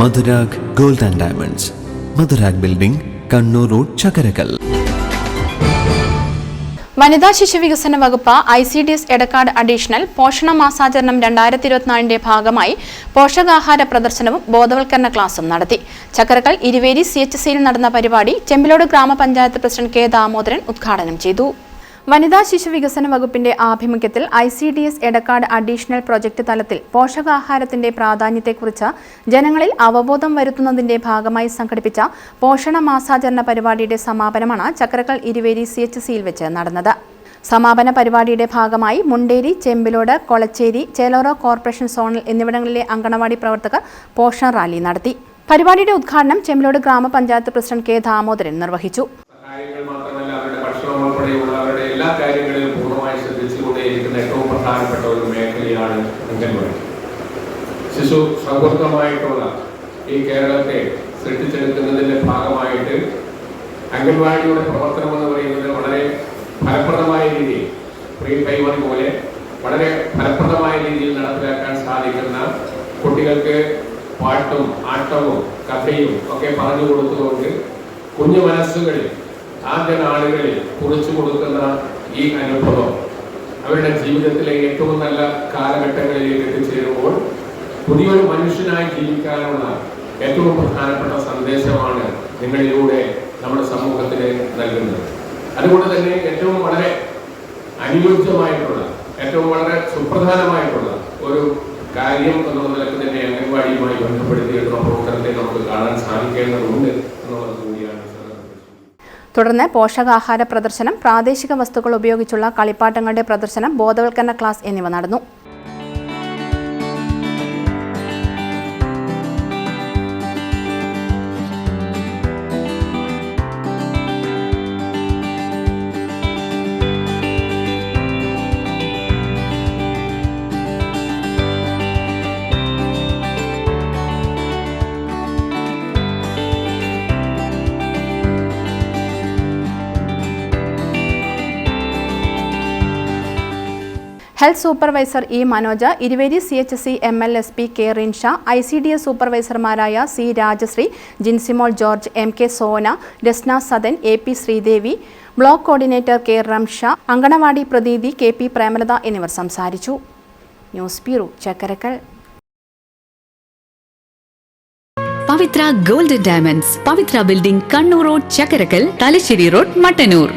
Madhurag gold and diamonds. Madhurag building Kannur road Chakkarakkal. വനിതാ ശിശു വികസന വകുപ്പ് I C D S Edakkad additional പോഷണ മാസാചരണം രണ്ടായിരത്തി ഇരുപത്തിനാലിന്റെ ഭാഗമായി പോഷകാഹാര പ്രദർശനവും ബോധവൽക്കരണ ക്ലാസും നടത്തി. ചക്കരക്കൽ ഇരുവേരി സി എച്ച് സിയിൽ നടന്ന പരിപാടി ചെമ്പിലോട് ഗ്രാമപഞ്ചായത്ത് പ്രസിഡന്റ് കെ ദാമോദരൻ ഉദ്ഘാടനം ചെയ്തു. വനിതാ ശിശു വികസന വകുപ്പിന്റെ ആഭിമുഖ്യത്തിൽ I C D S Edakkad additional project തലത്തിൽ പോഷകാഹാരത്തിന്റെ പ്രാധാന്യത്തെക്കുറിച്ച് ജനങ്ങളിൽ അവബോധം വരുത്തുന്നതിന്റെ ഭാഗമായി സംഘടിപ്പിച്ച പോഷണ മാസാചരണ പരിപാടിയുടെ സമാപനമാണ് ചക്രക്കൽ ഇരുവേരി സി എച്ച് സിയിൽ വെച്ച് നടന്നത്. സമാപന പരിപാടിയുടെ ഭാഗമായി മുണ്ടേരി ചെമ്പിലോട് കൊളച്ചേരി ചേലോറ കോർപ്പറേഷൻ സോണൽ എന്നിവിടങ്ങളിലെ അങ്കണവാടി പ്രവർത്തകർ പോഷണ റാലി നടത്തി. പരിപാടിയുടെ ഉദ്ഘാടനം ചെമ്പിലോട് ഗ്രാമപഞ്ചായത്ത് പ്രസിഡന്റ് കെ ദാമോദരൻ നിർവഹിച്ചു. കാര്യങ്ങളിലും പൂർണമായി ശ്രദ്ധിച്ചുകൊണ്ടേയിരിക്കുന്ന ഏറ്റവും പ്രധാനപ്പെട്ട ഒരു മേഖലയാണ് അംഗൻവാടി. ശിശു സൗഹൃദമായിട്ടുള്ള ഈ കേരളത്തെ സൃഷ്ടിച്ചെടുക്കുന്നതിന്റെ ഭാഗമായിട്ട് അംഗൻവാടിയുടെ പ്രവർത്തനം എന്ന് പറയുന്നത് വളരെ ഫലപ്രദമായ രീതിയിൽ പ്രീ പ്രൈമറി പോലെ വളരെ ഫലപ്രദമായ രീതിയിൽ നടപ്പിലാക്കാൻ സാധിക്കുന്ന കുട്ടികൾക്ക് പാട്ടും ആട്ടവും കഥയും ഒക്കെ പറഞ്ഞു കൊടുത്തുകൊണ്ട് കുഞ്ഞു മനസ്സുകളിൽ ആദ്യ നാളുകളിൽ കുറിച്ചു കൊടുക്കുന്ന ഈ അനുഭവം അവരുടെ ജീവിതത്തിലെ ഏറ്റവും നല്ല കാലഘട്ടങ്ങളിലേക്ക് എത്തിച്ചേരുമ്പോൾ പുതിയൊരു മനുഷ്യനായി ജീവിക്കാനുള്ള ഏറ്റവും പ്രധാനപ്പെട്ട സന്ദേശമാണ് നിങ്ങളിലൂടെ നമ്മുടെ സമൂഹത്തിന് നൽകുന്നത്. അതുകൊണ്ട് തന്നെ ഏറ്റവും വളരെ അനുയോജ്യമായിട്ടുള്ള ഏറ്റവും വളരെ സുപ്രധാനമായിട്ടുള്ള ഒരു കാര്യം എന്നുള്ള നിലയ്ക്ക് തന്നെ അംഗൻവാടിയുമായി ബന്ധപ്പെടുത്തിയിട്ടുള്ള പ്രവർത്തനത്തെ നമുക്ക് കാണാൻ സാധിക്കേണ്ടതുണ്ട് എന്നുള്ളത് സന്ദർഭത്തിൽ തുടർന്ന് പോഷകാഹാര പ്രദർശനം പ്രാദേശിക വസ്തുക്കൾ ഉപയോഗിച്ചുള്ള കളിപ്പാട്ടങ്ങളുടെ പ്രദർശനം ബോധവൽക്കരണ ക്ലാസ് എന്നിവ നടന്നു. Health supervisor E Manoja Iruveri C H C M L S P K Rinsha I C D S സൂപ്പർവൈസർമാരായ C Rajasree Jincymol George M K Sona Rasna Sadan A P Sreedevi block coordinator K Ramsha anganwadi Pratheethi K P Premalatha എന്നിവർ സംസാരിച്ചു. News bureau Chakkarakkal. Pavithra golden diamonds Pavithra building Kannur road Chakkarakkal Thalassery road Mattannur.